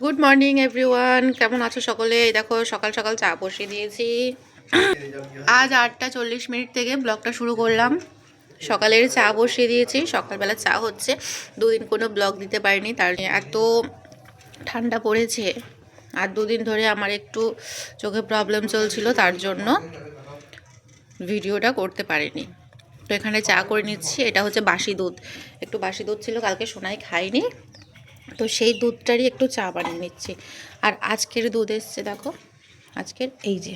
Good morning everyone কেমন আছো সকলে? এই দেখো, সকাল সকাল চা বসিয়ে দিয়েছি। আজ আটটা চল্লিশ মিনিট থেকে ব্লগটা শুরু করলাম। সকালের চা বসিয়ে দিয়েছি। সকালবেলা চা হচ্ছে। দুদিন কোনো ব্লগ দিতে পারিনি, তার এত ঠান্ডা পড়েছে। আর দুদিন ধরে আমার একটু চোখে প্রবলেম চলছিল, তার জন্য ভিডিওটা করতে পারিনি। তো এখানে চা করে নিচ্ছি। এটা হচ্ছে বাসি দুধ। একটু বাসি দুধ ছিল, কালকে সোনাই খাইনি। তো সেই দুধটারই একটু চা বানিয়ে নিচ্ছি। আর আজকের দুধ এসছে দেখো, আজকের এই যে,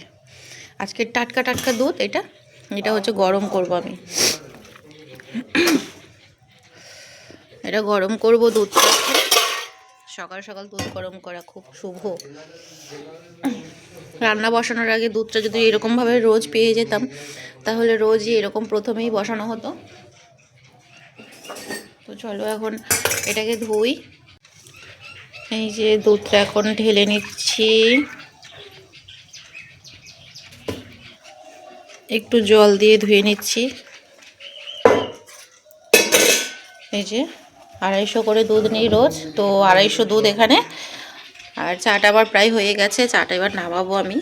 আজকের টাটকা টাটকা দুধ এটা এটা হচ্ছে গরম করব আমি। এটা গরম করব দুধটা। সকাল সকাল দুধ গরম করা খুব শুভ। রান্না বসানোর আগে দুধটা যদি এরকমভাবে রোজ পেয়ে যেতাম, তাহলে রোজই এরকম প্রথমেই বসানো হতো। তো চলো এখন এটাকে ধুই। এই যে দুধটা এখন ঢেলে নিচ্ছি। একটু জল দিয়ে ধুয়ে নিচ্ছি। এই যে আড়াইশো করে দুধ নিই রোজ, তো আড়াইশো দুধ এখানে। আর চাটা আবার প্রায় হয়ে গেছে, চাটা এবার নামাবো আমি।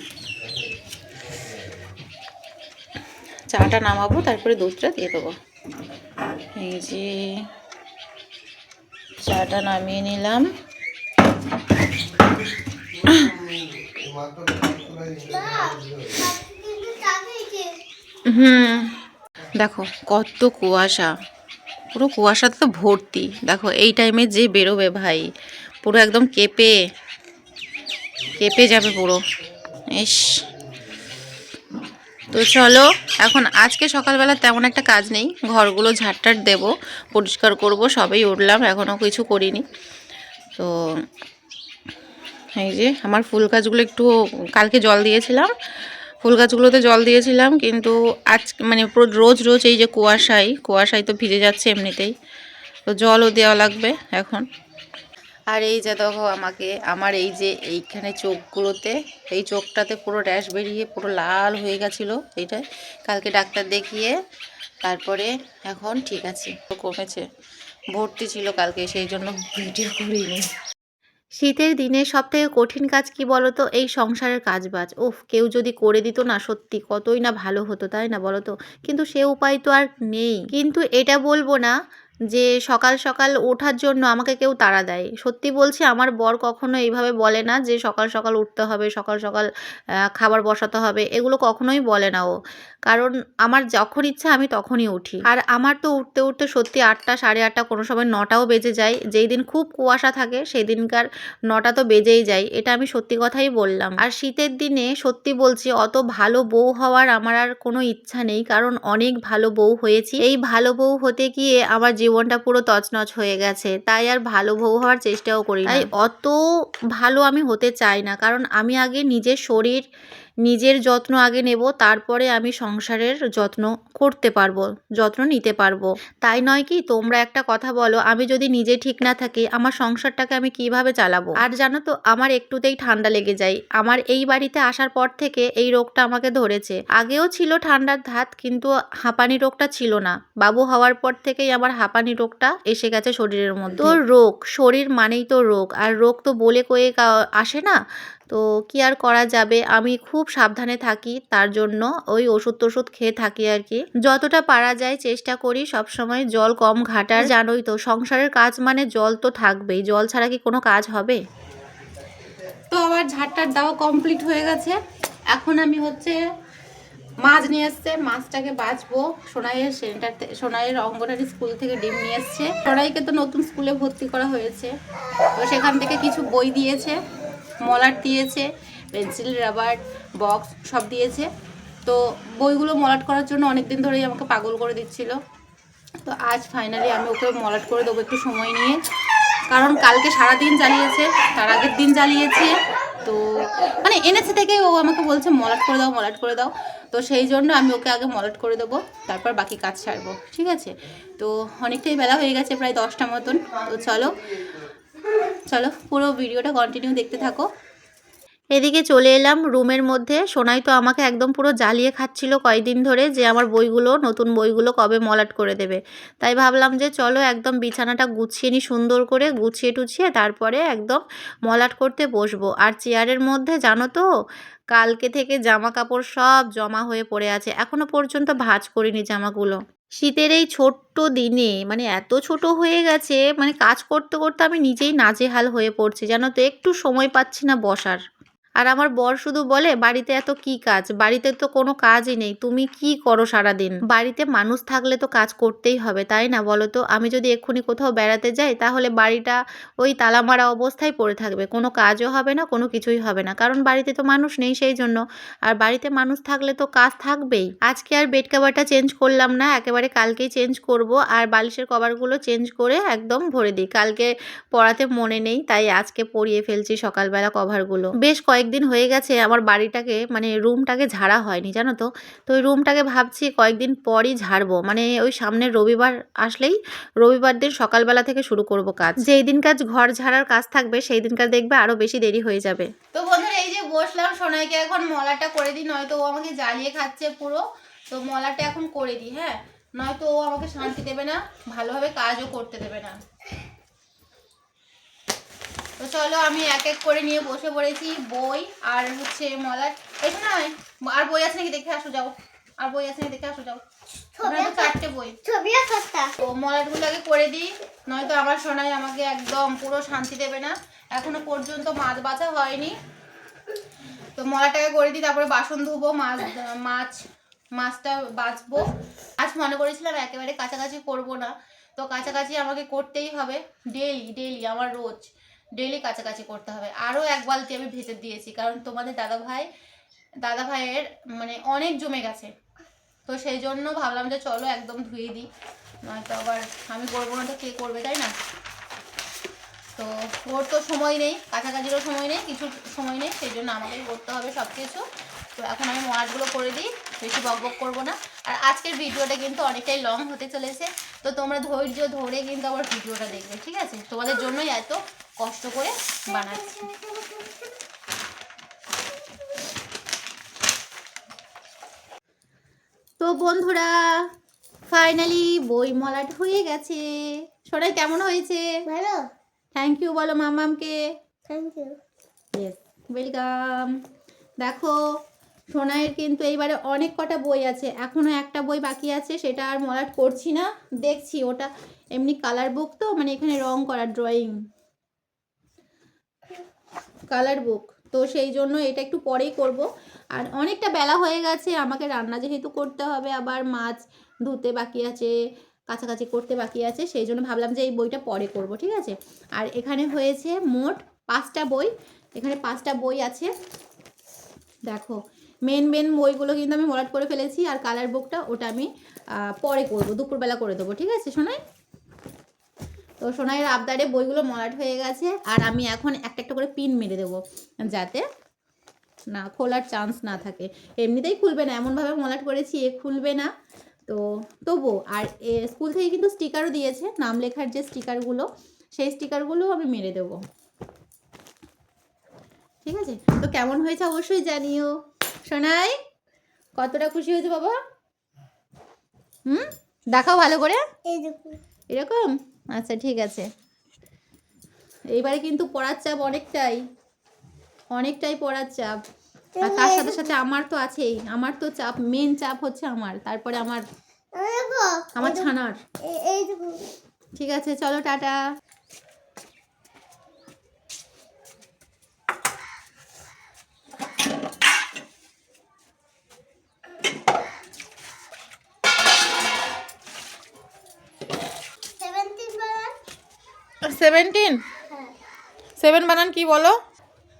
চাটা নামাবো, তারপরে দুধটা দিয়ে দেবো। এই যে চাটা নামিয়ে নিলাম। হুম, দেখো কত কুয়াশা। পুরো কুয়াশাতে তো ভর্তি। দেখো এই টাইমে যে বেরোবে ভাই, পুরো একদম কেঁপে কেঁপে যাবে পুরো। ইস। তো চলো, এখন আজকে সকালবেলা তেমন একটা কাজ নেই। ঘরগুলো ঝাড়টাট দেবো, পরিষ্কার করব, সবেই উঠলাম, এখনও কিছু করিনি। তো এই যে আমার ফুল গাছগুলো একটু কালকে জল দিয়েছিলাম। ফুল গাছগুলোতে জল দিয়েছিলাম, কিন্তু আজ মানে রোজ রোজ এই যে কুয়াশায় কুয়াশায় তো ভিজে যাচ্ছে এমনিতেই। তো জলও দেওয়া লাগবে এখন। আর এই যে দেখো আমাকে, আমার এই যে এইখানে চোখগুলোতে, এই চোখটাতে পুরো র্যাশ বেরিয়ে পুরো লাল হয়ে গেছিল এইটাই। কালকে ডাক্তার দেখিয়ে তারপরে এখন ঠিক আছে। কমেছে। ভর্তি ছিল কালকে, সেই জন্য ভিডিও করিনি। শীতের দিনে সব থেকে কঠিন কাজ কি বলো তো এই সংসারের কাজ বাজ ওফ কেউ যদি করে দিত না, সত্যি কতই না ভালো হতো, তাই না বলো তো কিন্তু সে উপায় তো আর নেই। কিন্তু এটা বলব না যে সকাল সকাল ওঠার জন্য আমাকে কেউ তাড়া দেয়। সত্যি বলছি, আমার বর কখনো এইভাবে বলে না যে সকাল সকাল উঠতে হবে, সকাল সকাল খাবার বসাতে হবে, এগুলো কখনোই বলে না ও। কারণ আমার যখন ইচ্ছা আমি তখনই উঠি। আর আমার তো উঠতে উঠতে সত্যি আটটা, সাড়ে আটটা, কোনো সময় নটাও বেজে যায়। যেই দিন খুব কুয়াশা থাকে, সেই দিনকার নটা তো বেজেই যায়। এটা আমি সত্যি কথাই বললাম। আর শীতের দিনে সত্যি বলছি, অত ভালো বউ হওয়ার আমার আর কোনো ইচ্ছা নেই। কারণ অনেক ভালো বউ হয়েছি। এই ভালো বউ হতে গিয়ে আমার জীবনটা পুরো তছনছ হয়ে গেছে তাই আর ভালো বউ হওয়ার চেষ্টাও করি। তাই অত ভালো আমি হতে চাই না কারণ আমি আগে নিজের শরীর নিজের যত্ন আগে নেব, তারপরে আমি সংসারের যত্ন করতে পারব, যত্ন নিতে পারব। তাই নয় কি, তোমরা একটা কথা বলো, আমি যদি নিজে ঠিক না থাকি, আমার সংসারটাকে আমি কীভাবে চালাবো? আর জানো তো, আমার একটুতেই ঠান্ডা লেগে যায়। আমার এই বাড়িতে আসার পর থেকে এই রোগটা আমাকে ধরেছে। আগেও ছিল ঠান্ডার ধাত, কিন্তু হাঁপানি রোগটা ছিল না। বাবু হওয়ার পর থেকেই আমার হাঁপানি রোগটা এসে গেছে শরীরের মধ্যে। তো রোগ, শরীর মানেই তো রোগ। আর রোগ তো বলে কয়ে আসে না? তো কি আর করা যাবে? আমি খুব সাবধানে থাকি, তার জন্য ওই ওষুধ টষুধ খেয়ে থাকি আর কি। যতটা পারা যায় চেষ্টা করি সব সময় জল কম ঘাটার। জানোই তো, সংসারের কাজ মানে জল তো থাকবেই। জল ছাড়া কি কোনো কাজ হবে? তো আমার ঝাড়টার দেওয়া কমপ্লিট হয়ে গেছে। এখন আমি হচ্ছে মাছ নিয়ে এসছে। মাছটাকে বাঁচবো। সোনাইয়ের সেন্টার সোনাইয়ের অঙ্গনারী স্কুল থেকে ডিম নিয়ে এসছে। সোনাইকে তো নতুন স্কুলে ভর্তি করা হয়েছে। তো সেখান থেকে কিছু বই দিয়েছে। মলার দিয়েছে, পেন্সিল, রাবার, বক্স সব দিয়েছে। তো বইগুলো মলাট করার জন্য অনেক দিন ধরেই আমাকে পাগল করে দিচ্ছিল। তো আজ ফাইনালি আমি ওকে মলাট করে দেবো একটু সময় নিয়ে। কারণ কালকে সারা দিন জ্বালিয়েছে, তার আগের দিন জ্বালিয়েছে। তো মানে এনেছে থেকে ও আমাকে বলছে, মলাট করে দাও, মলাট করে দাও। তো সেই জন্য আমি ওকে আগে মলাট করে দেবো, তারপর বাকি কাজ ছাড়বো ঠিক আছে? তো অনেকটাই বেলা হয়ে গেছে, প্রায় দশটা মতন। তো চলো চলো পুরো ভিডিওটা কন্টিনিউ দেখতে থাকো। এদিকে চলে এলাম রুমের মধ্যে। সোনাই তো আমাকে একদম পুরো জ্বালিয়ে খাচ্ছিল কয়েকদিন ধরে যে আমার বইগুলো, নতুন বইগুলো কবে মলাট করে দেবে। তাই ভাবলাম যে চলো একদম বিছানাটা গুছিয়ে নিই সুন্দর করে, গুছিয়ে টুছিয়ে তারপরে একদম মলাট করতে বসবো। আর চেয়ারের মধ্যে জানো তো, কালকে থেকে জামা কাপড় সব জমা হয়ে পড়ে আছে। এখনও পর্যন্ত ভাজ করিনি জামাগুলো। শীতের এই ছোট্ট দিনে মানে এত ছোট হয়ে গেছে মানে কাজ করতে করতে আমি নিজেই নাজেহাল হয়ে পড়ছি। জানো তো, একটু সময় পাচ্ছি না বসার। আর আমার বর শুধু বলে, বাড়িতে এত কি কাজ? বাড়িতে তো কোনো কাজই নেই। তুমি কি করো সারাদিন? বাড়িতে মানুষ থাকলে তো কাজ করতেই হবে, তাই না? বলো তো, আমি যদি এক্ষুনি কোথাও বেড়াতে যাই, তাহলে বাড়িটা ওই তালামারা অবস্থায় পড়ে থাকবে। কোনো কাজও হবে না, কোনো কিছুই হবে না। কারণ বাড়িতে তো মানুষ নেই সেই জন্য। আর বাড়িতে মানুষ থাকলে তো কাজ থাকবেই। আজকে আর বেড কভারটা চেঞ্জ করলাম না, একেবারে কালকেই চেঞ্জ করব। আর বালিশের কভারগুলো চেঞ্জ করে একদম ভরে দিই। কালকে পড়াতে মনে নেই, তাই আজকে পরিয়ে ফেলছি সকালবেলা কভারগুলো। বেশ কয়েকদিন হয়ে গেছে আমার বাড়িটাকে মানে রুমটাকে ঝাড়া হয়নি, জানো তো? তো ওই রুমটাকে ভাবছি কয়েকদিন পরই ঝাড়বো। মানে ওই সামনের রবিবার আসলেই রবিবার দিন সকালবেলা থেকে শুরু করব কাজ। যেই দিন কাজ ঘর ঝাড়ার কাজ থাকবে, সেই দিনকার দেখবে আরও বেশি দেরি হয়ে যাবে। তো বন্ধুরা, এই যে বসলাম, সোনাইকে এখন মলাটা করে দিই, নয়তো ও আমাকে জ্বালিয়ে খাচ্ছে পুরো। তো মলাটা এখন করে দিই হ্যাঁ? নয়তো ও আমাকে শান্তি দেবে না, ভালোভাবে কাজও করতে দেবে না। তো চলো আমি এক এক করে নিয়ে বসে পড়েছি বই আর হচ্ছে মলার এসো না আর বই আছে নাকি? দেখে আসো যাও। আর বই আছে নাকি? দেখে আসো যাও। চারটে বই। ছবি আঁকাটা তো মলাটগুলো আগে করে দিই নয়তো আমার সোনাই আমাকে একদম পুরো শান্তি দেবে না। এখনও পর্যন্ত মাছ বাছা হয়নি। তো মলাটাকে করে দিই তারপরে বাসন ধুবো মাছ মাছ মাছটা বাছবো। আজ মনে করেছিলাম একেবারে কাছাকাছি করব না। তো কাছাকাছি আমাকে করতেই হবে ডেলি ডেলি আমার রোজ। ডেলি কাছাকাছি করতে হবে। আরও এক বালতি আমি ভেজে দিয়েছি, কারণ তোমাদের দাদা ভাই দাদা ভাইয়ের মানে অনেক জমে গেছে। তো সেই জন্য ভাবলাম যে চলো একদম ধুয়ে দিই, নয়তো আবার আমি করব না তো কে করবে, তাই না? তো ওর তো সময় নেই, কাছাকাছিরও সময় নেই, কিছু সময় নেই, সেই জন্য আমাকেই করতে হবে সব কিছু তো এখন আমি মাছগুলো করে দিই, বেশি বক বক করব না। আর আজকের ভিডিওটা কিন্তু অনেকটাই লং হতে চলেছে, তো তোমরা ধৈর্য ধরে কিন্তু আবার ভিডিওটা দেখবে, ঠিক আছে? তোমাদের জন্যই এত কষ্ট করে বানাচ্ছি। তো বন্ধুরা ফাইনালি বই মলাট হয়ে গেছে। সবাই কেমন হয়েছে? ভালো। থ্যাংক ইউ বলো মামামকে। থ্যাংক ইউ ইয়েস ওয়েলকাম দেখো সোনাইয়ের কিন্তু এইবারে অনেক কটা বই আছে। এখনও একটা বই বাকি আছে সেটা আর মলাট করছি না। দেখছি ওটা এমনি কালার বুক তো মানে এখানে রং করা ড্রয়িং কালার বুক তো সেই জন্য এটা একটু পরেই করব। আর অনেকটা বেলা হয়ে গেছে, আমাকে রান্না যেহেতু করতে হবে, আবার মাছ ধুতে বাকি আছে, কাছাকাছি করতে বাকি আছে, সেই জন্য ভাবলাম যে এই বইটা পরে করব, ঠিক আছে? আর এখানে হয়েছে মোট পাঁচটা বই, এখানে পাঁচটা বই আছে। দেখো মেন মেন বইগুলো কিন্তু আমি মরাট করে ফেলেছি, আর কালার বুকটা ওটা আমি পরে করব, দুপুরবেলা করে দেবো, ঠিক আছে শোনাই তো সোনাইয়ের আবদারে বইগুলো মলাট হয়ে গেছে আর আমি এখন একটা একটা করে পিন মেরে দেবো যাতে না খোলার চান্স না থাকে। এমনিতেই খুলবে না এমনভাবে মলাট করেছি এ খুলবে না। তো তবু আর এ স্কুল থেকে কিন্তু স্টিকারও দিয়েছে নাম লেখার যে স্টিকারগুলো সেই স্টিকারগুলো আমি মেরে দেবো। ঠিক আছে? তো কেমন হয়েছে অবশ্যই জানিও। সোনাই কতটা খুশি হয়েছে বাবা? হুম? দেখাও ভালো করে। এরকম? আচ্ছা ঠিক আছে। এইবারে কিন্তু পড়ার চাপ অনেকটাই অনেকটাই পড়ার চাপ। আর তার সাথে সাথে আমার তো আছেই আমার তো চাপ মেন চাপ হচ্ছে আমার তারপরে আমার আমার ছানার। ঠিক আছে চলো টাটা। সেভেন্টিন সেভেন বানান কি বলো?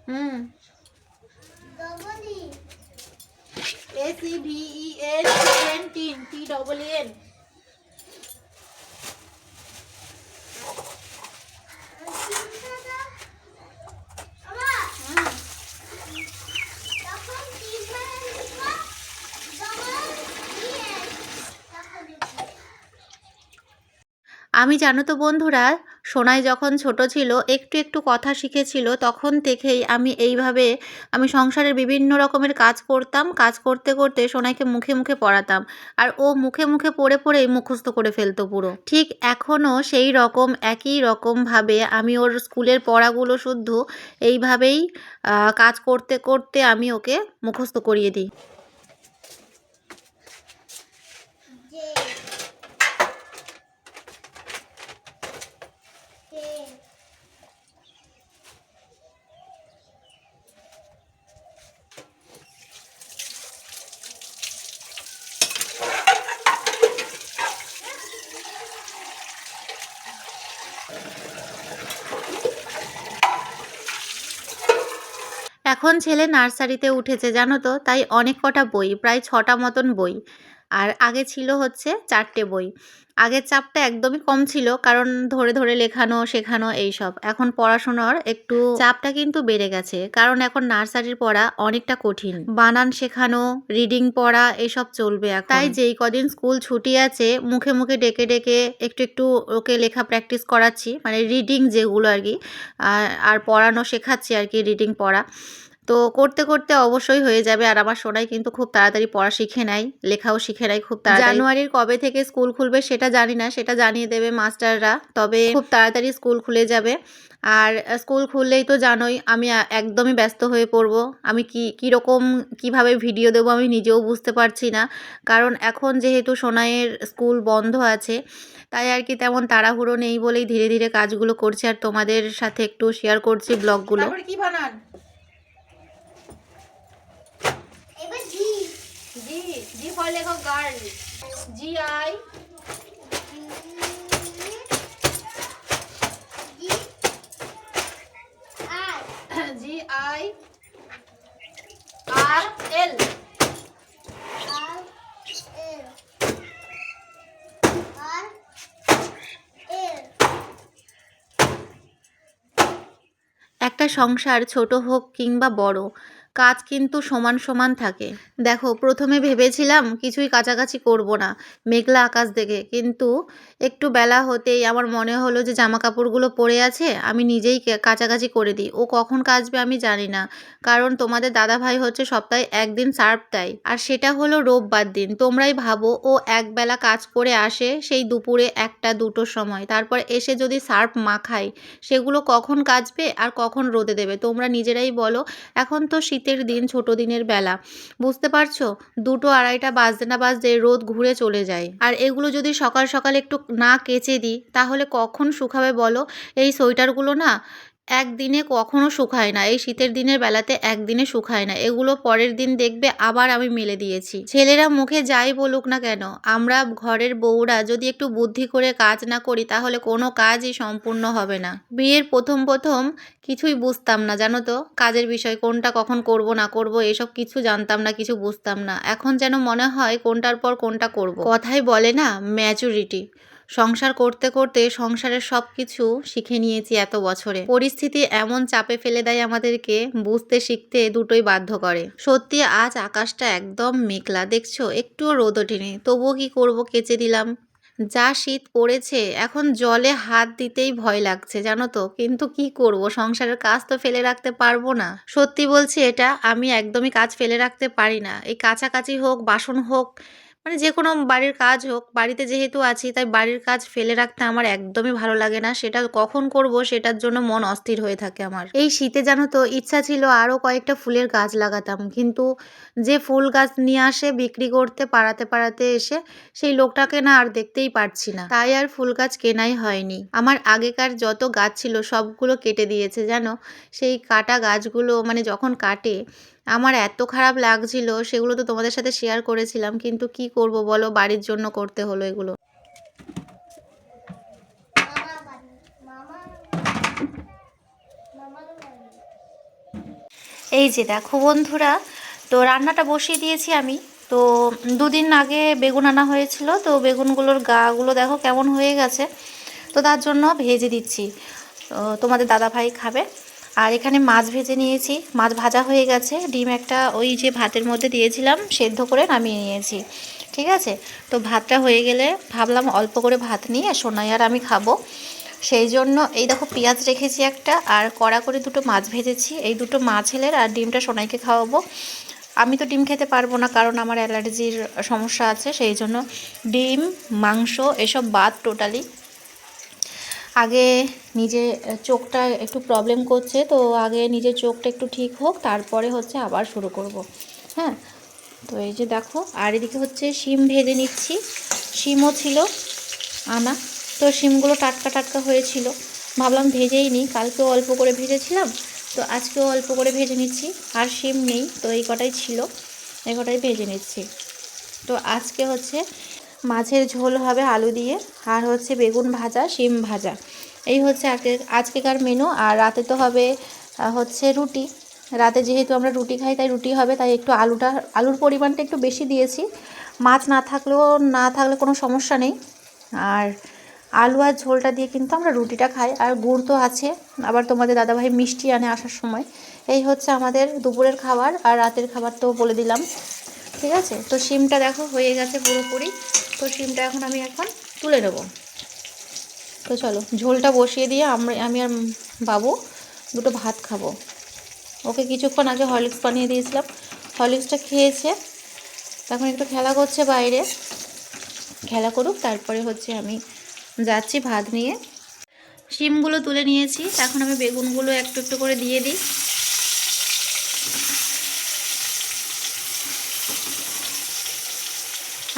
হুম। A C V E N T double N আমি জানো তো বন্ধুরা সোনাই যখন ছোট ছিল, একটু একটু কথা শিখেছিল, তখন থেকেই আমি এইভাবে আমি সংসারের বিভিন্ন রকমের কাজ করতাম। কাজ করতে করতে সোনাইকে মুখে মুখে পড়াতাম। আর ও মুখে মুখে পড়ে পড়েই মুখস্থ করে ফেলতো পুরো। ঠিক এখনও সেই রকম, একই রকমভাবে আমি ওর স্কুলের পড়াগুলো শুদ্ধ এইভাবেই কাজ করতে করতে আমি ওকে মুখস্থ করিয়ে দিই। এখন ছেলে নার্সারিতে উঠেছে জানো তো? তাই অনেক কটা বই প্রায় ছটা মতন বই। আর আগে ছিল হচ্ছে চারটে বই। আগের চাপটা একদমই কম ছিল, কারণ ধরে ধরে লেখানো, শেখানো এইসব। এখন পড়াশোনার একটু চাপটা কিন্তু বেড়ে গেছে, কারণ এখন নার্সারির পড়া অনেকটা কঠিন। বানান শেখানো, রিডিং পড়া, এসব চলবে এখন। তাই যেই কদিন স্কুল ছুটি আছে, মুখে মুখে ডেকে ডেকে একটু একটু ওকে লেখা প্র্যাকটিস করাচ্ছি মানে রিডিং যেগুলো আর কি, আর আর পড়ানো শেখাচ্ছি আর কি, রিডিং পড়া। তো করতে করতে অবশ্যই হয়ে যাবে। আর আমার সোনাই কিন্তু খুব তাড়াতাড়ি পড়া শিখে নেয় লেখাও শিখে নেয় খুব তাড়াতাড়ি। জানুয়ারির কবে থেকে স্কুল খুলবে সেটা জানি না সেটা জানিয়ে দেবে মাস্টাররা। তবে খুব তাড়াতাড়ি স্কুল খুলে যাবে। আর স্কুল খুললেই তো জানোই আমি একদমই ব্যস্ত হয়ে পড়ব। আমি কি কীরকম কীভাবে ভিডিও দেবো আমি নিজেও বুঝতে পারছি না। কারণ এখন যেহেতু সোনাইয়ের স্কুল বন্ধ আছে তাই আর কি তেমন তাড়াহুড়ো নেই বলেই ধীরে ধীরে কাজগুলো করছি। আর তোমাদের সাথে একটু শেয়ার করছি ব্লগগুলো কি বানান? G. জি জি ফর লেখো girl G I G I R L. একটা সংসার ছোট হোক কিংবা বড় কাজ কিন্তু সমান সমান থাকে। দেখো, প্রথমে ভেবেছিলাম কিছুই কাছাকাছি করব না, মেঘলা আকাশ দেখে। কিন্তু একটু বেলা হতেই আমার মনে হলো যে জামা কাপড়গুলো পরে আছে, আমি নিজেই কাছাকাছি করে দিই। ও কখন কাচবে আমি জানি না, কারণ তোমাদের দাদা ভাই হচ্ছে সপ্তাহে একদিন সার্ফ দেয়। আর সেটা হলো রোববার দিন। তোমরাই ভাবো, ও একবেলা কাজ করে আসে সেই দুপুরে একটা, দুটোর সময়। তারপর এসে যদি সার্ফ মাখায়, সেগুলো কখন কাচবে আর কখন রোদে দেবে? তোমরা নিজেরাই বলো। এখন তো শীতের দিন, ছোট দিনের বেলা। বুঝতে পারছ? দুটো আড়াইটা বাজতে না বাজতে রোদ ঘুরে চলে যায়। আর এগুলো যদি সকাল সকাল একটু না কেচে দিই, তাহলে কখন শুকাবে বলো? এই সোয়েটারগুলো না একদিনে কখনো শুকায় না। এই শীতের দিনের বেলাতে একদিনে শুকায় না। এগুলো পরের দিন দেখবে আবার আমি মেলে দিয়েছি। ছেলেরা মুখে যাই বলুক না কেন, আমরা ঘরের বউরা যদি একটু বুদ্ধি করে কাজ না করি, তাহলে কোনো কাজই সম্পূর্ণ হবে না। বিয়ের প্রথম প্রথম কিছুই বুঝতাম না, জানো তো? কাজের বিষয়, কোনটা কখন করব, না করব, এসব কিছু জানতাম না, কিছু বুঝতাম না। এখন যেন মনে হয় কোনটার পর কোনটা করব। কথাই বলে না ম্যাচুরিটি সংসার করতে করতে সংসারের সব কিছু শিখে নিয়েছি এত বছরে। পরিস্থিতি এমন চাপে ফেলে দেয় আমাদেরকে, বুঝতে শিখতে দুটোই বাধ্য করে। সত্যি আজ আকাশটা একদম মেঘলা, দেখছ? একটুও রোদ ওঠেনি। তবুও কি করব? কেচে দিলাম। যা শীত পড়েছে, এখন জলে হাত দিতেই ভয় লাগছে, জানো তো? কিন্তু কি করব? সংসারের কাজ তো ফেলে রাখতে পারব না। সত্যি বলছি এটা, আমি একদমই কাজ ফেলে রাখতে পারি না। এই কাছাকাছি হোক, বাসন হোক মানে যে কোনো বাড়ির কাজ হোক, বাড়িতে যেহেতু আছি, তাই বাড়ির কাজ ফেলে রাখতে আমার একদমই ভালো লাগে না। সেটা কখন করব সেটার জন্য মন অস্থির হয়ে থাকে আমার। এই শীতে জানো তো, ইচ্ছা ছিল আরও কয়েকটা ফুলের গাছ লাগাতাম। কিন্তু যে ফুল গাছ নিয়ে আসে, বিক্রি করতে পাড়াতে পাড়াতে এসে সেই লোকটাকে না আর দেখতেই পারছি না। তাই আর ফুল গাছ কেনাই হয়নি। আমার আগেকার যত গাছ ছিল, সবগুলো কেটে দিয়েছে, জানো? সেই কাটা গাছগুলো মানে যখন কাটে আমার এত খারাপ লাগছিল, সেগুলো তো তোমাদের সাথে শেয়ার করেছিলাম, কিন্তু কি করব বলো? বাড়ির জন্য করতে হলো এগুলো। এই যে দেখো বন্ধুরা, তো রান্নাটা বসিয়ে দিয়েছি আমি। তো দুদিন আগে বেগুন আনা হয়েছিল, তো বেগুনগুলোর গাগুলো দেখো কেমন হয়ে গেছে। তো তার জন্য ভেজে দিচ্ছি। তোমাদের দাদা ভাই খাবে। আর এখানে মাছ ভেজে নিয়েছি। মাছ ভাজা হয়ে গেছে। ডিম একটা ওই যে ভাতের মধ্যে দিয়েছিলাম, সেদ্ধ করে নামিয়ে নিয়েছি। ঠিক আছে? তো ভাতটা হয়ে গেলে ভাবলাম অল্প করে ভাত নিয়ে সোনাই আর আমি খাব। সেই জন্য এই দেখো পেঁয়াজ রেখেছি একটা আর কড়া করে দুটো মাছ ভেজেছি। এই দুটো মাছ হেলের আর ডিমটা সোনাইকে খাওয়াবো। আমি তো ডিম খেতে পারব না কারণ আমার অ্যালার্জির সমস্যা আছে। সেই জন্য ডিম, মাংস এসব বাদ টোটালি আগে নিজে চোখটা একটু প্রবলেম করছে, তো আগে নিজের চোখটা একটু ঠিক হোক, তারপরে হচ্ছে আবার শুরু করব। হ্যাঁ? তো এই যে দেখো, আর এদিকে হচ্ছে শিম ভেজে নিচ্ছি। শিমও ছিল, আনা। তো শিমগুলো টাটকা টাটকা হয়েছিল। ভাবলাম ভেজেই নিই। কালকেও অল্প করে ভেজেছিলাম, তো আজকেও অল্প করে ভেজে নিচ্ছি। আর শিম নেই, তো এই কটাই ছিল, এই কটাই ভেজে নিচ্ছি। তো আজকে হচ্ছে মাছের ঝোল হবে আলু দিয়ে, আর হচ্ছে বেগুন ভাজা, শিম ভাজা। এই হচ্ছে আজকে, আজকেকার মেনু আর রাতে তো হবে হচ্ছে রুটি। রাতে যেহেতু আমরা রুটি খাই, তাই রুটি হবে, তাই একটু আলুটা, আলুর পরিমাণটা একটু বেশি দিয়েছি। মাছ না থাকলেও, না থাকলে কোনো সমস্যা নেই। আর আলু আর ঝোলটা দিয়ে কিন্তু আমরা রুটিটা খাই। আর গুড় তো আছে, আবার তোমাদের দাদাভাই মিষ্টি আনে আসার সময়। এই হচ্ছে আমাদের দুপুরের খাবার, আর রাতের খাবার তো বলে দিলাম। ঠিক আছে? তো শিমটা দেখো, হয়ে গেছে পুরোপুরি। তো শিমটা এখন আমি এখন তুলে নেব। তো চলো, ঝোলটা বসিয়ে দিয়ে আমরা, আমি আর বাবু দুটো ভাত খাব। ওকে কিছুক্ষণ আগে হরলিক্স বানিয়ে দিয়েছিলাম। হরলিক্সটা খেয়েছে, এখন একটু খেলা করছে বাইরে। খেলা করুক, তারপরে হচ্ছে আমি যাচ্ছি ভাত নিয়ে। শিমগুলো তুলে নিয়েছি, এখন আমি বেগুনগুলো একটু একটু করে দিয়ে দিই।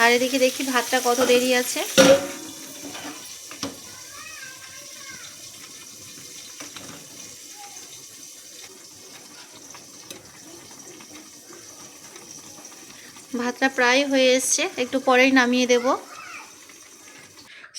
আর এদিকে দেখি ভাতটা কত দেরি আছে। ভাতটা প্রায় হয়ে এসছে, একটু পরেই নামিয়ে দেব।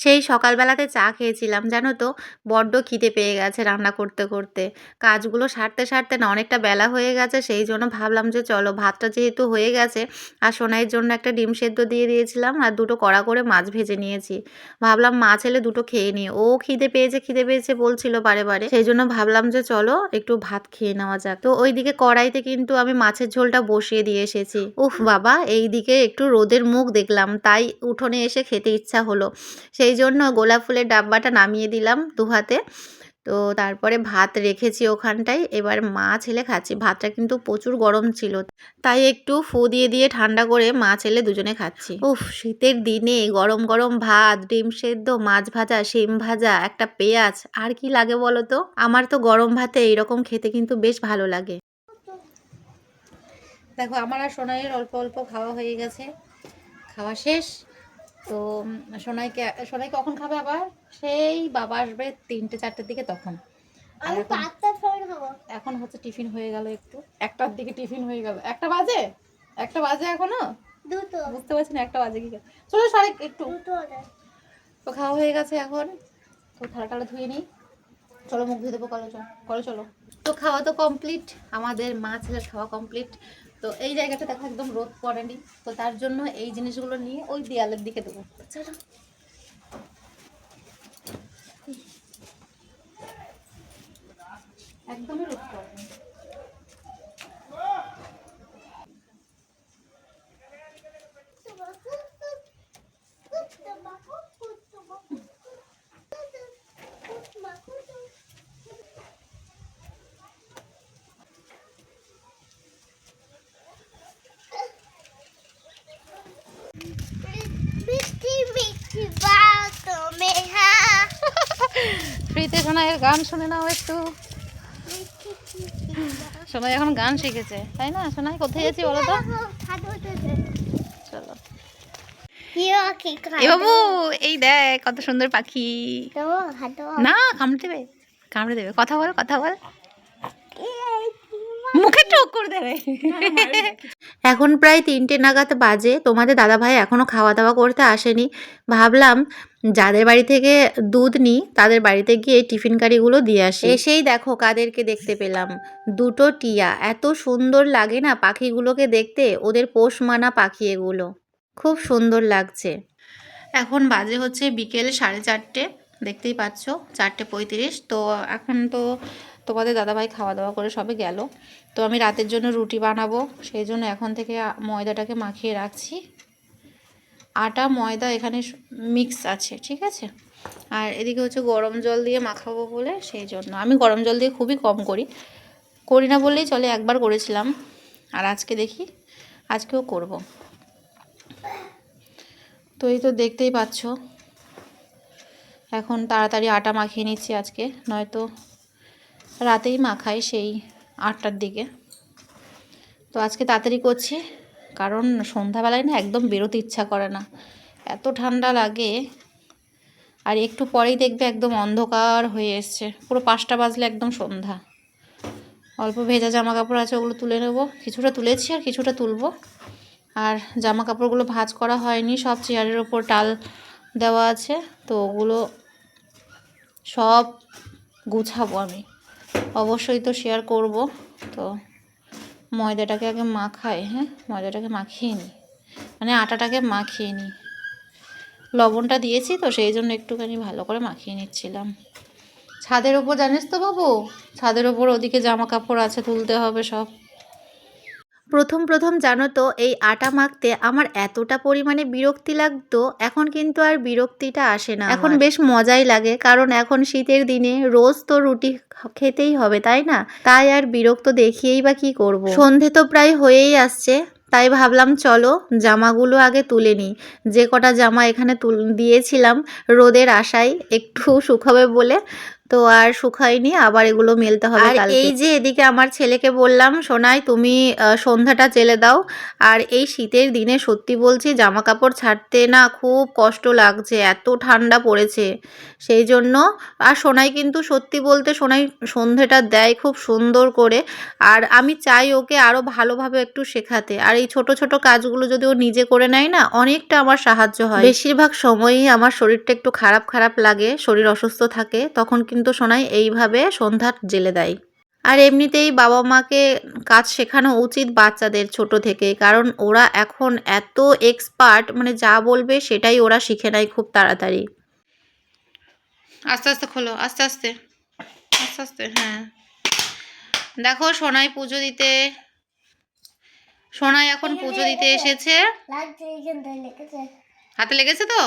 সেই সকালবেলাতে চা খেয়েছিলাম, জানো তো? বড্ড খিদে পেয়ে গেছে রান্না করতে করতে। কাজগুলো সারতে সারতে না অনেকটা বেলা হয়ে গেছে, সেই জন্য ভাবলাম যে চলো, ভাতটা যেহেতু হয়ে গেছে, আর সোনাইয়ের জন্য একটা ডিম সেদ্ধ দিয়ে দিয়েছিলাম, আর দুটো কড়া করে মাছ ভেজে নিয়েছি। ভাবলাম মাছ এলে দুটো খেয়ে নিই। ও খিদে পেয়েছে খিদে পেয়েছে বলছিল বারে বারে। সেই জন্য ভাবলাম যে চলো, একটু ভাত খেয়ে নেওয়া যাক। তো ওইদিকে কড়াইতে কিন্তু আমি মাছের ঝোলটা বসিয়ে দিয়ে এসেছি। উফ বাবা, এই দিকে একটু রোদের মুখ দেখলাম, তাই উঠোনে এসে খেতে ইচ্ছা হলো। সেই জন্য গোলাপ ফুলের ডাব্বাটা নামিয়ে দিলাম দু হাতে। তো তারপরে ভাত রেখেছি ওখানটায়। এবার মাছ এলে খাচ্ছি। ভাতটা কিন্তু প্রচুর গরম ছিল। তাই একটু ফু দিয়ে দিয়ে ঠান্ডা করে মাছ এলে দুজনে খাচ্ছি। উফ, শীতের দিনে গরম গরম ভাত, ডিম সেদ্ধ, মাছ ভাজা, শিম ভাজা, একটা পেঁয়াজ, আর কি লাগে বলো তো? আমার তো গরম ভাতে এইরকম খেতে কিন্তু বেশ ভালো লাগে। দেখো, আমার আর সোনাইয়ের অল্প অল্প খাওয়া হয়ে গেছে। খাওয়া শেষ। তো সোনাইকে সোনাই কখন খাবে আবার? সেই বাবা আসবে তিনটে চারটের দিকে তখন। এখন- হচ্ছে টিফিন হয়ে গেল একটু। একটার দিকে টিফিন হয়ে গেল। একটা বাজে? একটা বাজে এখনও? বুঝতে পারছি না একটা বাজে কি। চলো সাড়ে একটু। তো খাওয়া হয়ে গেছে এখন। তো থালা টালা ধুয়ে নিই। চলো মুখ ধুয়ে দেবো কলো চলো কলো চলো। তো খাওয়া তো কমপ্লিট আমাদের মা ছেলের খাওয়া কমপ্লিট তো এই জায়গাটা দেখো একদম রোদ পড়েনি। তো তার জন্য এই জিনিসগুলো নিয়ে ওই দেয়ালের দিকে দেবো। চলো। একদমই রোদ পড়েনি। ফ্রিতে সোনাইয়ের গান শুনে নাও একটু। সোনাই এখন গান শিখেছে, তাই না? সোনাই, কোথায় যাচ্ছি বলো তো। চলো। বাবু, এই দেখ, কত সুন্দর পাখি। না, কামড়ে দেবে কামড়ে দেবে। কথা বল কথা বল। মুখে টোক করে দেবে। এখন প্রায় তিনটে নাগাদ বাজে। তোমাদের দাদাভাই এখনও খাওয়া দাওয়া করতে আসেনি। ভাবলাম যাদের বাড়ি থেকে দুধ নিই, তাদের বাড়িতে গিয়ে টিফিন কারিগুলো দিয়ে আসি। এসেই দেখো কাদেরকে দেখতে পেলাম। দুটো টিয়া, এত সুন্দর লাগে না পাখিগুলোকে দেখতে? ওদের পোষ মানা পাখি এগুলো। খুব সুন্দর লাগছে। এখন বাজে হচ্ছে বিকেল সাড়ে চারটে, দেখতেই পাচ্ছ, চারটে পঁয়ত্রিশ। তো এখন তো তোমাদের দাদাভাই খাওয়া দাওয়া করে সবে গেল। তো আমি রাতের জন্য রুটি বানাবো, সেই জন্য এখন থেকে ময়দাটাকে মাখিয়ে রাখছি। আটা, ময়দা এখানে মিক্স আছে, ঠিক আছে? আর এদিকে হচ্ছে গরম জল দিয়ে মাখাবো বলে সেই জন্য। আমি গরম জল দিয়ে খুবই কম করি। করি না বললেই চলে, একবার করেছিলাম। আর আজকে দেখি, আজকেও করব। তো এই তো দেখতেই পাচ্ছ। এখন তাড়াতাড়ি আটা মাখিয়ে নিচ্ছি আজকে, নয়তো রাতেই মাখাই সেই আটটার দিকে। তো আজকে তাড়াতাড়ি করছি। কারণ সন্ধ্যাবেলায় না একদম বেরোতে ইচ্ছা করে না। এত ঠান্ডা লাগে। আর একটু পরেই দেখবে একদম অন্ধকার হয়ে এসছে। পুরো পাঁচটা বাজলে একদম সন্ধ্যা। অল্প ভেজা জামা কাপড় আছে ওগুলো তুলে নেব। কিছুটা তুলেছি আর কিছুটা তুলবো। আর জামা কাপড়গুলো ভাঁজ করা হয়নি। সব চেয়ারের ওপর টাল দেওয়া আছে। তো ওগুলো সব গুছাবো আমি। অবশ্যই তো শেয়ার করব। তো ময়দাটাকে আগে মাখায় হ্যাঁ? ময়দাটাকে মাখিয়ে নিই মানে আটাটাকে মাখিয়ে নিই লবণটা দিয়েছি তো, সেই জন্য একটুখানি ভালো করে মাখিয়ে নিচ্ছিলাম। ছাদের ওপর, জানিস তো বাবু? ছাদের ওপর ওদিকে জামা কাপড় আছে, তুলতে হবে সব। প্রথম প্রথম জানো তো এই আটা মাখতে আমার এতটা পরিমাণে বিরক্তি লাগতো এখন কিন্তু আর বিরক্তিটা আসে না এখন বেশ মজাই লাগে কারণ এখন শীতের দিনে রোজ তো রুটি খেতেই হবে তাই না? তাই আর বিরক্ত দেখিয়েই বা কি করব? সন্ধে তো প্রায় হয়েই আসছে তাই ভাবলাম চলো জামাগুলো আগে তুলে নিই। যে কটা জামা এখানে তুল দিয়েছিলাম রোদের আশায় একটু শুকাবে বলে তো আর শুকায়নি আবার এগুলো মেলতে হবে আর এই যে এদিকে আমার ছেলেকে বললাম সোনাই তুমি সন্ধ্যাটা জেলে দাও। আর এই শীতের দিনে সত্যি বলছি জামা কাপড় ছাড়তে না খুব কষ্ট লাগছে এত ঠান্ডা পড়েছে। সেই জন্য আর সোনাই কিন্তু সত্যি বলতে সোনাই সন্ধেটা দেয় খুব সুন্দর করে। আর আমি চাই ওকে আরও ভালোভাবে একটু শেখাতে। আর এই ছোট ছোট কাজগুলো যদি ও নিজে করে নেয় না অনেকটা আমার সাহায্য হয়। বেশিরভাগ সময়ই আমার শরীরটা একটু খারাপ খারাপ লাগে শরীর অসুস্থ থাকে তখন কিন্তু সোনাই এইভাবে সন্ধ্যার জেলে দেয়। আর এমনিতেই বাবা মাকে কাজ শেখানো উচিত বাচ্চাদের ছোট থেকে কারণ ওরা এখন এত এক্সপার্ট মানে যা বলবে সেটাই ওরা শিখে নেয় খুব তাড়াতাড়ি। আস্তে আস্তে খোলো আস্তে আস্তে আস্তে আস্তে হ্যাঁ। দেখো সোনাই পুজো দিতে সোনাই এখন পুজো দিতে এসেছে। হাতে লেগেছে তো।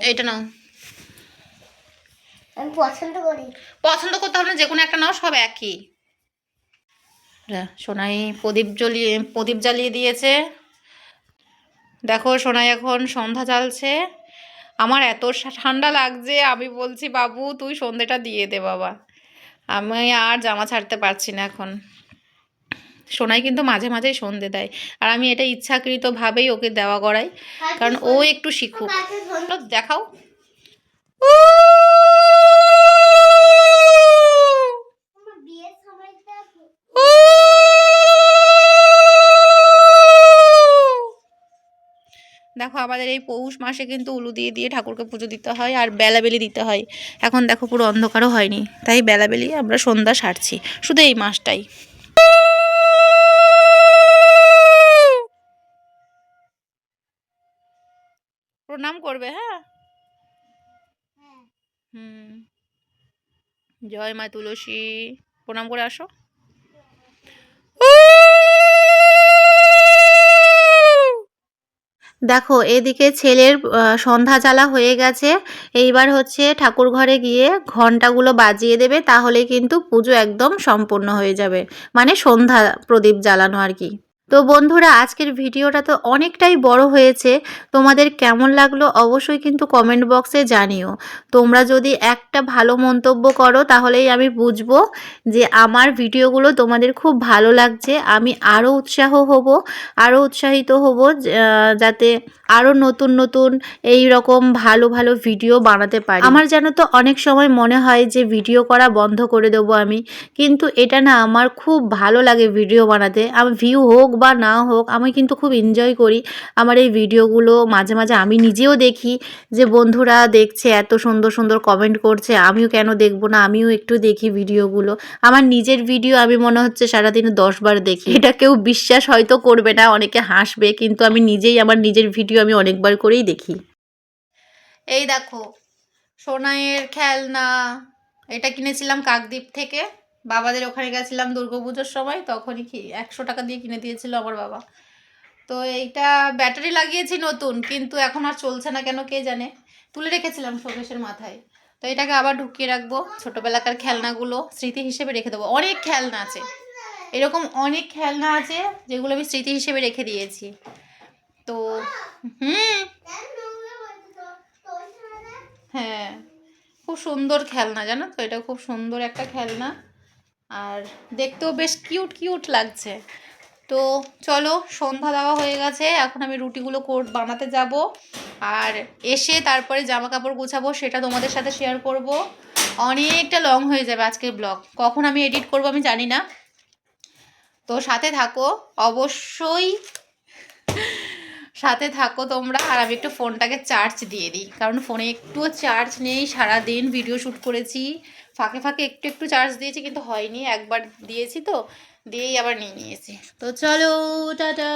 এইটা নাও। আমি পছন্দ করি। পছন্দ করতে হবে না যে কোনো একটা নাও সব একই। সোনাই প্রদীপ জ্বলিয়ে প্রদীপ জ্বালিয়ে দিয়েছে। দেখো সোনাই এখন সন্ধ্যা জ্বালছে আমার এত ঠান্ডা লাগছে আমি বলছি বাবু তুই সন্ধেটা দিয়ে দে বাবা। আমি আর জামা ছাড়তে পারছি না এখন। সোনাই কিন্তু মাঝে মাঝেই সন্ধে দেয়। আর আমি এটা ইচ্ছাকৃতভাবেই ওকে দেওয়া করাই কারণ ও একটু শিখুক? দেখাও। দেখো আমাদের এই পৌষ মাসে কিন্তু উলু দিয়ে দিয়ে ঠাকুরকে পুজো দিতে হয় আর বেলাবেলি দিতে হয়। এখন দেখো পুরো অন্ধকারও হয়নি তাই বেলাবেলি আমরা সন্ধ্যা সারছি। শুধু এই মাসটাই। প্রণাম করবে হ্যাঁ? হুম। জয় মা তুলসী। প্রণাম করে আসো। দেখো, এদিকে ছেলের সন্ধ্যা জ্বালা হয়ে গেছে। এইবার হচ্ছে ঠাকুর ঘরে গিয়ে ঘন্টাগুলো বাজিয়ে দেবে, তাহলে কিন্তু পুজো একদম সম্পূর্ণ হয়ে যাবে। মানে সন্ধ্যা প্রদীপ জ্বালানো আর কি। তো বন্ধুরা, আজকের ভিডিওটা তো অনেকটাই বড় হয়েছে। তোমাদের কেমন লাগল অবশ্যই কিন্তু কমেন্ট বক্সে জানিও। তোমরা যদি একটা ভালো মন্তব্য করো, তাহলেই আমি বুঝব যে আমার ভিডিওগুলো তোমাদের খুব ভালো লাগছে। আমি আরও উৎসাহ হব, আরও উৎসাহিত হব যাতে আরও নতুন নতুন এই রকম ভালো ভালো ভিডিও বানাতে পারি। আমার যেন তো অনেক সময় মনে হয় যে ভিডিও করা বন্ধ করে দেবো আমি, কিন্তু এটা না আমার খুব ভালো লাগে ভিডিও বানাতে। আমার ভিউ হোক বা না হোক, আমি কিন্তু খুব এনজয় করি। আমার এই ভিডিওগুলো মাঝে মাঝে আমি নিজেও দেখি যে বন্ধুরা দেখছে, এত সুন্দর সুন্দর কমেন্ট করছে, আমিও কেন দেখব না? আমিও একটু দেখি ভিডিওগুলো। আমার নিজের ভিডিও আমি মনে হচ্ছে সারাদিনে দশ বার দেখি। এটা কেউ বিশ্বাস হয়তো করবে না, অনেকে হাসবে, কিন্তু আমি নিজেই আমার নিজের ভিডিও আমি অনেকবার করেই দেখি। এই দেখো, সোনাইয়ের খেলনা, এটা কিনেছিলাম কাকদ্বীপ থেকে। বাবাদের ওখানে গেছিলাম দুর্গাপুজোর সময়, তখনই কি একশো টাকা দিয়ে কিনে দিয়েছিল আমার বাবা। তো এইটা ব্যাটারি লাগিয়েছি নতুন, কিন্তু এখন আর চলছে না কেন কে জানে? তুলে রেখেছিলাম শোকেশের মাথায়। তো এটাকে আবার ঢুকিয়ে রাখব, ছোটোবেলাকার খেলনাগুলো স্মৃতি হিসেবে রেখে দেবো। অনেক খেলনা আছে, এরকম অনেক খেলনা আছে যেগুলো আমি স্মৃতি হিসেবে রেখে দিয়েছি। তো, হুম। হ্যাঁ খুব সুন্দর খেলনা, জানো তো? এটা খুব সুন্দর একটা খেলনা। আর দেখতেও বেশ কিউট কিউট লাগছে। তো চলো, সন্ধ্যা দেওয়া হয়ে গেছে, এখন আমি রুটিগুলো কোট বানাতে যাব। আর এসে তারপরে জামা কাপড় গুছাবো, সেটা তোমাদের সাথে শেয়ার করব। অনেকটা লং হয়ে যাবে আজকের ব্লগ কখন আমি এডিট করব আমি জানি না। তো সাথে থাকো, অবশ্যই সাথে থাকো তোমরা। আর আমি একটু ফোনটাকে চার্জ দিয়ে দিই, কারণ ফোনে একটুও চার্জ নেই। সারা দিন ভিডিও শ্যুট করেছি। ফাঁকে ফাঁকে একটু একটু চার্জ দিয়েছি, কিন্তু হয়নি। একবার দিয়েছি তো, দিয়েই আবার নিয়ে নিয়েছি। তো চলো, টাটা!